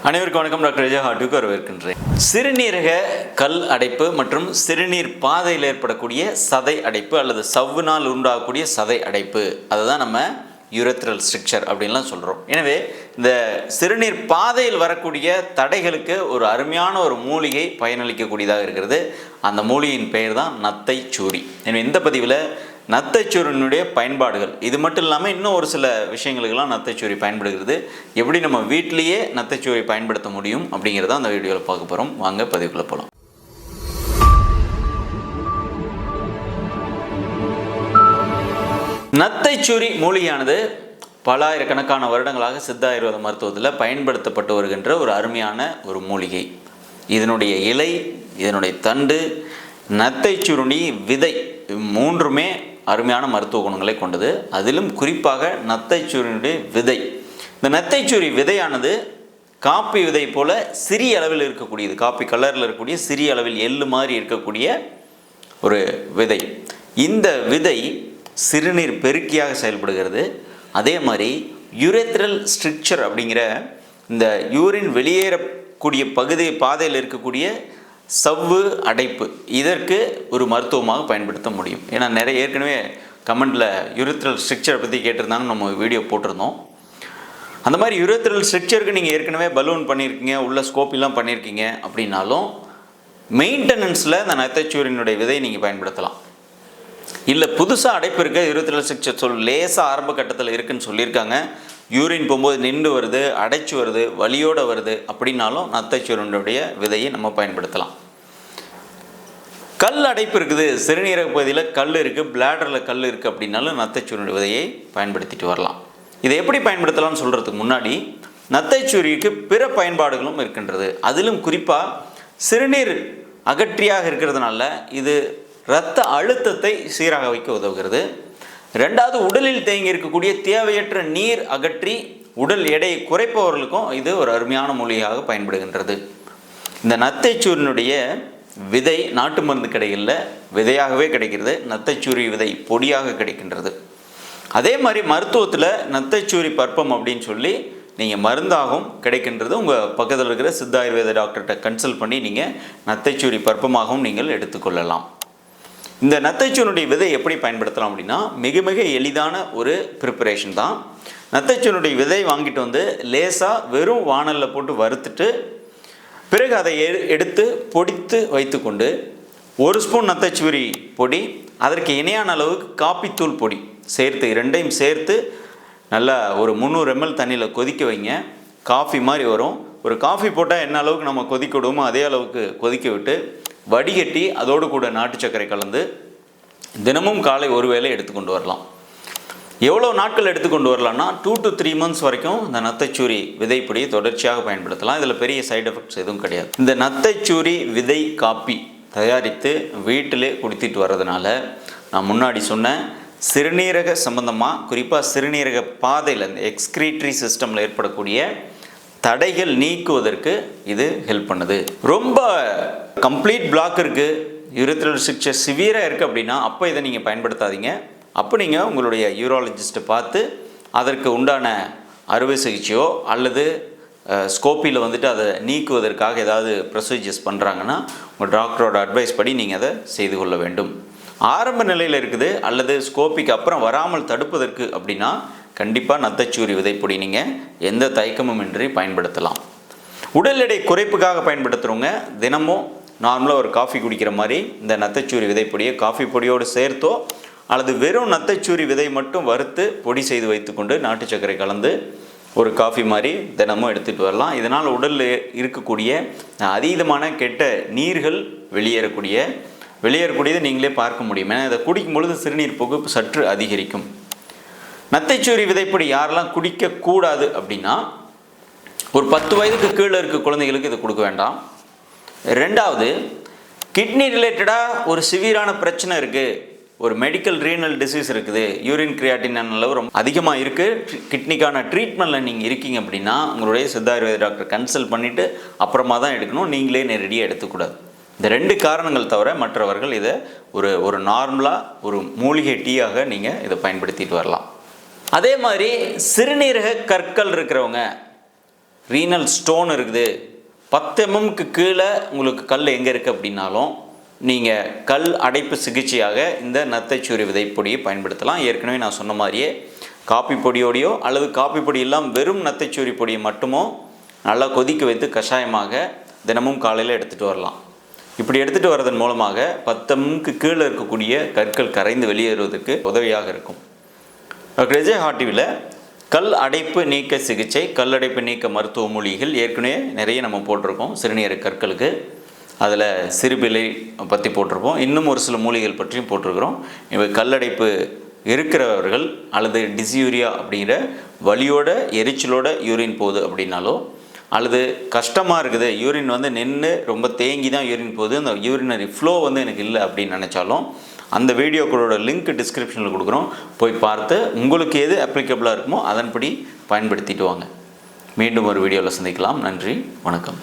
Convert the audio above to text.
அனைவருக்கும் வணக்கம். டாக்டர் விஜய் ஹாட்டுக்கு வரவேற்கின்றேன். சிறுநீரக கல் அடைப்பு மற்றும் சிறுநீர் பாதையில் ஏற்படக்கூடிய சதை அடைப்பு அல்லது சவ்வினால் உண்டாகக்கூடிய சதை அடைப்பு. அதை தான் நம்ம யூரத்ரல் ஸ்ட்ரிக்சர் அப்படின்லாம் சொல்கிறோம் எனவே இந்த சிறுநீர் பாதையில் வரக்கூடிய தடைகளுக்கு ஒரு அருமையான ஒரு மூலிகை பயனளிக்கக்கூடியதாக இருக்கிறது. அந்த மூலிகையின் பெயர் தான் நத்தை சூரி எனவே இந்த பதிவில் நத்தைச்சூரினுடைய பயன்பாடுகள். இது மட்டும் இல்லாமல் இன்னும் ஒரு சில விஷயங்களுக்கெல்லாம் நத்தைச்சூரி பயன்படுகிறது. எப்படி நம்ம வீட்டிலேயே நத்தைச்சூரி பயன்படுத்த முடியும் அப்படிங்கிறத அந்த வீடியோவில் பார்க்க போகிறோம் வாங்க பதிவுக்குள்ளே போகலாம் நத்தைச்சூரி மூலிகையானது பலாயிரக்கணக்கான வருடங்களாக சித்த ஆயுர்வேத மருத்துவத்தில் பயன்படுத்தப்பட்டு வருகின்ற ஒரு அருமையான ஒரு மூலிகை. இதனுடைய இலை இதனுடைய தண்டு நத்தைச்சுருணி விதை மூன்றுமே அருமையான மருத்துவ குணங்களை கொண்டது. அதிலும் குறிப்பாக நத்தைச்சூரியனுடைய விதை. இந்த நத்தைச்சுரி விதையானது காப்பி விதை போல சிறிய அளவில் இருக்கக்கூடியது. காப்பி கலரில் இருக்கக்கூடிய சிறிய அளவில் எள்ளு மாதிரி இருக்கக்கூடிய ஒரு விதை. இந்த விதை சிறுநீர் பெருக்கியாக செயல்படுகிறது. அதே மாதிரி யுரேத்ரல் ஸ்ட்ரிக்சர் அப்படிங்கிற இந்த யூரின் வெளியேறக்கூடிய பகுதி பாதையில் இருக்கக்கூடிய சவ்வு அடைப்பு. இதற்கு ஒரு மருத்துவமாக பயன்படுத்த முடியும். ஏன்னா நிறைய ஏற்கனவே கமெண்டில் யுரேத்ரல் ஸ்ட்ரிக்சரை பற்றி கேட்டிருந்தாங்க நம்ம வீடியோ போட்டிருந்தோம். அந்த மாதிரி யுரேத்ரல் ஸ்ட்ரக்சருக்கு நீங்கள் ஏற்கனவே பலூன் பண்ணியிருக்கீங்க உள்ள ஸ்கோப்பிலாம் பண்ணியிருக்கீங்க அப்படின்னாலும் மெயின்டெனன்ஸில் இந்த நத்தைச்சூரியனுடைய விதையை நீங்கள் பயன்படுத்தலாம். இல்லை புதுசாக அடைப்பு இருக்க யுரேத்ரல் ஸ்ட்ரக்சர் சொல் லேசாக ஆரம்ப கட்டத்தில் இருக்குன்னு சொல்லியிருக்காங்க. யூரின் போகும்போது நின்று வருது அடைச்சு வருது வலியோடு வருது அப்படின்னாலும் நத்தைச்சூரனுடைய விதையை நம்ம பயன்படுத்தலாம். கல் அடைப்பு இருக்குது. சிறுநீரக பகுதியில் கல் இருக்குது பிளாடரில் கல் இருக்குது அப்படின்னாலும் நத்தைச்சூரனுடைய விதையை பயன்படுத்திட்டு வரலாம். இதை எப்படி பயன்படுத்தலாம்னு சொல்கிறதுக்கு முன்னாடி நத்தைச்சூரிக்கு பிற பயன்பாடுகளும் இருக்கின்றது. அதிலும் குறிப்பாக சிறுநீர் அகற்றியாக இருக்கிறதுனால இது இரத்த அழுத்தத்தை சீராக வைக்க உதவுகிறது. ரெண்டாவது உடலில் தேங்கி இருக்கக்கூடிய தேவையற்ற நீர் அகற்றி உடல் எடையை குறைப்பவர்களுக்கும் இது ஒரு அருமையான மூலிகையாக பயன்படுகின்றது. இந்த நத்தைச்சூரினுடைய விதை நாட்டு மருந்து கடைகளில் விதையாகவே கிடைக்கிறது. நத்தைச்சூரி விதை பொடியாக கிடைக்கின்றது. அதே மாதிரி மருத்துவத்தில் நத்தைச்சூரி பற்பம் அப்படின்னு சொல்லி நீங்கள் மருந்தாகவும் கிடைக்கின்றது. உங்கள் பக்கத்தில் இருக்கிற சித்த ஆயுர்வேத டாக்டர்கிட்ட கன்சல்ட் பண்ணி நீங்கள் நத்தைச்சூரி பற்பமாகவும் நீங்கள் எடுத்துக்கொள்ளலாம். இந்த நத்தைச்சூனுடைய விதை எப்படி பயன்படுத்தலாம் அப்படின்னா மிக மிக எளிதான ஒரு ப்ரிப்பரேஷன் தான். நத்தைச்சூனுடைய விதை வாங்கிட்டு வந்து லேசாக வெறும் வானலில் போட்டு வறுத்துட்டு பிறகு அதை எடுத்து பொடித்து வைத்துக்கொண்டு ஒரு ஸ்பூன் நத்தைச்சுவரி பொடி அதற்கு இணையான அளவுக்கு காப்பித்தூள் பொடி சேர்த்து இரண்டையும் சேர்த்து நல்லா ஒரு முந்நூறு எம்எல் தண்ணியில் கொதிக்க வைங்க. காஃபி மாதிரி வரும். ஒரு காஃபி போட்டால் என்ன அளவுக்கு நம்ம கொதிக்க விடுவோமோ அதே அளவுக்கு கொதிக்க விட்டு வடிகட்டி அதோடு கூட நாட்டு சர்க்கரை கலந்து தினமும் காலை ஒரு வேளை எடுத்துக்கொண்டு வரலாம். எவ்வளோ நாட்கள் எடுத்துக்கொண்டு வரலாம்னா டூ டு த்ரீ மந்த்ஸ் வரைக்கும் இந்த நத்தைச்சூரி விதைப்பொடியை தொடர்ச்சியாக பயன்படுத்தலாம். இதில் பெரிய சைடு எஃபெக்ட்ஸ் எதுவும் கிடையாது. இந்த நத்தைச்சூரி விதை காப்பி தயாரித்து வீட்டிலே குடித்திட்டு வர்றதுனால நான் முன்னாடி சொன்னேன் சிறுநீரக சம்பந்தமாக குறிப்பாக சிறுநீரக பாதையில் இந்த எக்ஸ்கிரீட்ரி சிஸ்டமில் ஏற்படக்கூடிய தடைகள் நீக்குவதற்கு இது ஹெல்ப் பண்ணுது. ரொம்ப கம்ப்ளீட் பிளாக் இருக்குது யூரத்ரல் ஸ்ட்ரிக்சர் சிவியராக இருக்குது அப்படின்னா அப்போ இதை நீங்கள் பயன்படுத்தாதீங்க. அப்போ நீங்கள் உங்களுடைய யூராலஜிஸ்ட்டை பார்த்து அதற்கு உண்டான அறுவை சிகிச்சையோ அல்லது ஸ்கோப்பியில் வந்துட்டு அதை நீக்குவதற்காக ஏதாவது ப்ரொசீஜர்ஸ் பண்ணுறாங்கன்னா உங்கள் டாக்டரோட அட்வைஸ் படி நீங்கள் அதை செய்து கொள்ள வேண்டும். ஆரம்ப நிலையில் இருக்குது அல்லது ஸ்கோப்பிக்கு அப்புறம் வராமல் தடுப்பதற்கு அப்படின்னா கண்டிப்பாக நத்தச்சூரி விதைப்பொடி நீங்கள் எந்த தயக்கமும் இன்றி பயன்படுத்தலாம். உடல் எடை குறைப்புக்காக பயன்படுத்துகிறவங்க தினமும் நார்மலாக ஒரு காஃபி குடிக்கிற மாதிரி இந்த நத்தைச்சூரி விதைப்பொடியை காஃபி பொடியோடு சேர்த்தோ அல்லது வெறும் நத்தைச்சூரி விதை மட்டும் வறுத்து பொடி செய்து வைத்துக்கொண்டு நாட்டு சர்க்கரை கலந்து ஒரு காஃபி மாதிரி தினமும் எடுத்துகிட்டு வரலாம். இதனால் உடலில் இருக்கக்கூடிய அதீதமான கெட்ட நீர்கள் வெளியேறக்கூடிய வெளியேறக்கூடியதை நீங்களே பார்க்க முடியும். ஏன்னா இதை குடிக்கும் பொழுது சிறுநீர் புகுப்பு சற்று அதிகரிக்கும். நத்தைச்சூரி விதைப்பொடி யாரெல்லாம் குடிக்கக்கூடாது அப்படின்னா ஒரு பத்து வயதுக்கு கீழே இருக்க குழந்தைகளுக்கு இதை கொடுக்க வேண்டாம். ரெண்டாவது கிட்னி ரிலேட்டடாக ஒரு சிவியரான பிரச்சனை இருக்குது ஒரு மெடிக்கல் ரீனல் டிசீஸ் இருக்குது. யூரின் கிரியாட்டின் அளவு ரொம்ப அதிகமாக இருக்குது கிட்னிக்கான ட்ரீட்மெண்ட்டில் நீங்கள் இருக்கீங்க அப்படின்னா உங்களுடைய சித்தாயுர்வேத டாக்டர் கன்சல்ட் பண்ணிவிட்டு அப்புறமா தான் எடுக்கணும். நீங்களே நேரடியாக எடுத்துக்கூடாது. இந்த ரெண்டு காரணங்கள் தவிர மற்றவர்கள் இதை ஒரு ஒரு நார்மலாக ஒரு மூலிகை டீயாக நீங்கள் இதை பயன்படுத்திட்டு வரலாம். அதே மாதிரி சிறுநீரக கற்கள் இருக்கிறவங்க ரீனல் ஸ்டோன் இருக்குது. பத்து எம்எம்க்கு கீழே உங்களுக்கு கல் எங்கே இருக்குது அப்படின்னாலும் நீங்கள் கல் அடைப்பு சிகிச்சையாக இந்த நத்தைச்சூரி விதை பொடியை பயன்படுத்தலாம். ஏற்கனவே நான் சொன்ன மாதிரியே காப்பி பொடியோடையோ அல்லது காப்பி பொடி இல்லாமல் வெறும் நத்தைச்சூரி பொடியை மட்டுமோ நல்லா கொதிக்க வைத்து கஷாயமாக தினமும் காலையில் எடுத்துகிட்டு வரலாம். இப்படி எடுத்துகிட்டு வர்றதன் மூலமாக பத்தமுக்கு கீழே இருக்கக்கூடிய கற்கள் கரைந்து வெளியேறுவதற்கு உதவியாக இருக்கும். ரெஜே ஹாட்டிவில் கல் அடைப்பு நீக்க சிகிச்சை கல் அடைப்பு நீக்க மருத்துவ மூலிகைகள் ஏற்கனவே நிறைய நம்ம போட்டிருக்கோம். சிறுநீரக கற்களுக்கு. அதில் சிறுபிலை பற்றி போட்டிருப்போம். இன்னும் ஒரு சில மூலிகைகள் பற்றியும் போட்டிருக்கிறோம். இவை கல்லடைப்பு இருக்கிறவர்கள் அல்லது டிசியூரியா அப்படிங்கிற வலியோட எரிச்சலோட யூரின் போகுது அப்படின்னாலோ அல்லது கஷ்டமாக இருக்குது யூரின் வந்து நின்று ரொம்ப தேங்கி தான் யூரின் போகுது அந்த யூரினரி ஃப்ளோ வந்து எனக்கு இல்லை அப்படின்னு நினச்சாலும் அந்த வீடியோக்களோட லிங்க் டிஸ்கிரிப்ஷனில் கொடுக்குறோம். போய் பார்த்து உங்களுக்கு எது அப்ளிகபிளாக இருக்குமோ அதன்படி பயன்படுத்திட்டு வாங்க. மீண்டும் ஒரு வீடியோவில் சந்திக்கலாம். நன்றி. வணக்கம்.